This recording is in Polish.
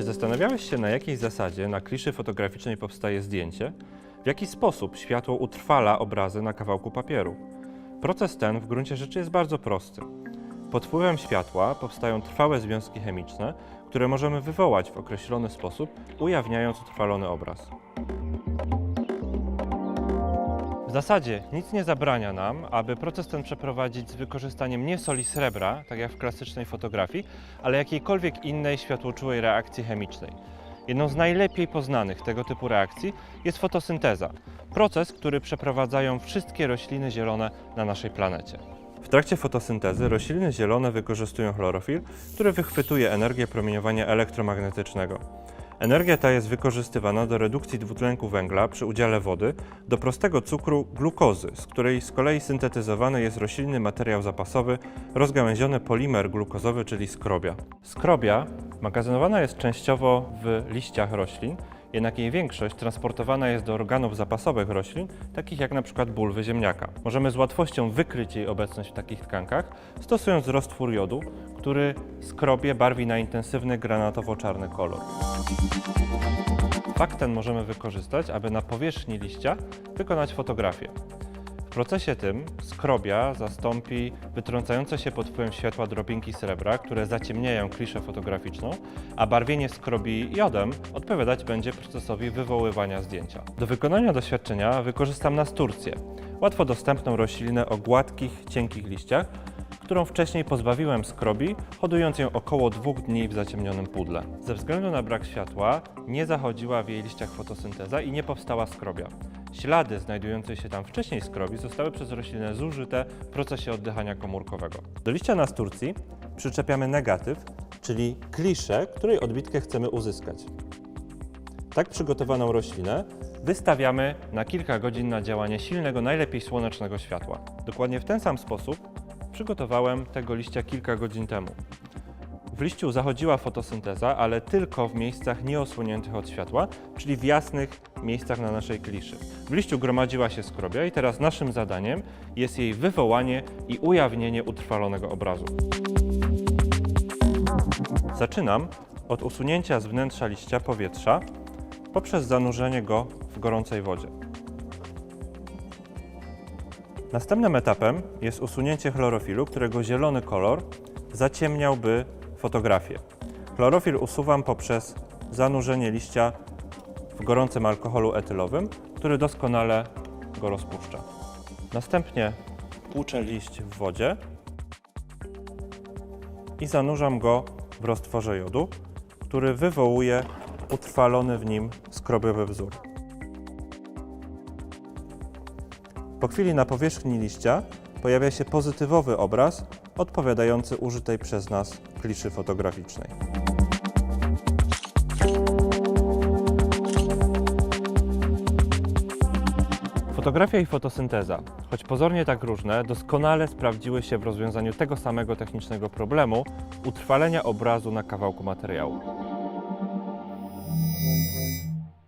Czy zastanawiałeś się, na jakiej zasadzie na kliszy fotograficznej powstaje zdjęcie? W jaki sposób światło utrwala obrazy na kawałku papieru? Proces ten w gruncie rzeczy jest bardzo prosty. Pod wpływem światła powstają trwałe związki chemiczne, które możemy wywołać w określony sposób, ujawniając utrwalony obraz. W zasadzie nic nie zabrania nam, aby proces ten przeprowadzić z wykorzystaniem nie soli srebra, tak jak w klasycznej fotografii, ale jakiejkolwiek innej światłoczułej reakcji chemicznej. Jedną z najlepiej poznanych tego typu reakcji jest fotosynteza, proces, który przeprowadzają wszystkie rośliny zielone na naszej planecie. W trakcie fotosyntezy rośliny zielone wykorzystują chlorofil, który wychwytuje energię promieniowania elektromagnetycznego. Energia ta jest wykorzystywana do redukcji dwutlenku węgla przy udziale wody do prostego cukru glukozy, z której z kolei syntetyzowany jest roślinny materiał zapasowy, rozgałęziony polimer glukozowy, czyli skrobia. Skrobia magazynowana jest częściowo w liściach roślin, jednak jej większość transportowana jest do organów zapasowych roślin, takich jak np. bulwy ziemniaka. Możemy z łatwością wykryć jej obecność w takich tkankach, stosując roztwór jodu, który skrobię barwi na intensywny granatowo-czarny kolor. Fakt ten możemy wykorzystać, aby na powierzchni liścia wykonać fotografię. W procesie tym skrobia zastąpi wytrącające się pod wpływem światła drobinki srebra, które zaciemniają kliszę fotograficzną, a barwienie skrobi jodem odpowiadać będzie procesowi wywoływania zdjęcia. Do wykonania doświadczenia wykorzystam nasturcję, łatwo dostępną roślinę o gładkich, cienkich liściach, którą wcześniej pozbawiłem skrobi, hodując ją około dwóch dni w zaciemnionym pudle. Ze względu na brak światła nie zachodziła w jej liściach fotosynteza i nie powstała skrobia. Ślady znajdującej się tam wcześniej skrobi zostały przez roślinę zużyte w procesie oddychania komórkowego. Do liścia nasturcji przyczepiamy negatyw, czyli kliszę, której odbitkę chcemy uzyskać. Tak przygotowaną roślinę wystawiamy na kilka godzin na działanie silnego, najlepiej słonecznego światła. Dokładnie w ten sam sposób przygotowałem tego liścia kilka godzin temu. W liściu zachodziła fotosynteza, ale tylko w miejscach nieosłoniętych od światła, czyli w jasnych miejscach na naszej kliszy. W liściu gromadziła się skrobia i teraz naszym zadaniem jest jej wywołanie i ujawnienie utrwalonego obrazu. Zaczynam od usunięcia z wnętrza liścia powietrza poprzez zanurzenie go w gorącej wodzie. Następnym etapem jest usunięcie chlorofilu, którego zielony kolor zaciemniałby fotografię. Chlorofil usuwam poprzez zanurzenie liścia w gorącym alkoholu etylowym, który doskonale go rozpuszcza. Następnie tłuczę liść w wodzie i zanurzam go w roztworze jodu, który wywołuje utrwalony w nim skrobiowy wzór. Po chwili na powierzchni liścia pojawia się pozytywowy obraz odpowiadający użytej przez nas kliszy fotograficznej. Fotografia i fotosynteza, choć pozornie tak różne, doskonale sprawdziły się w rozwiązaniu tego samego technicznego problemu utrwalenia obrazu na kawałku materiału.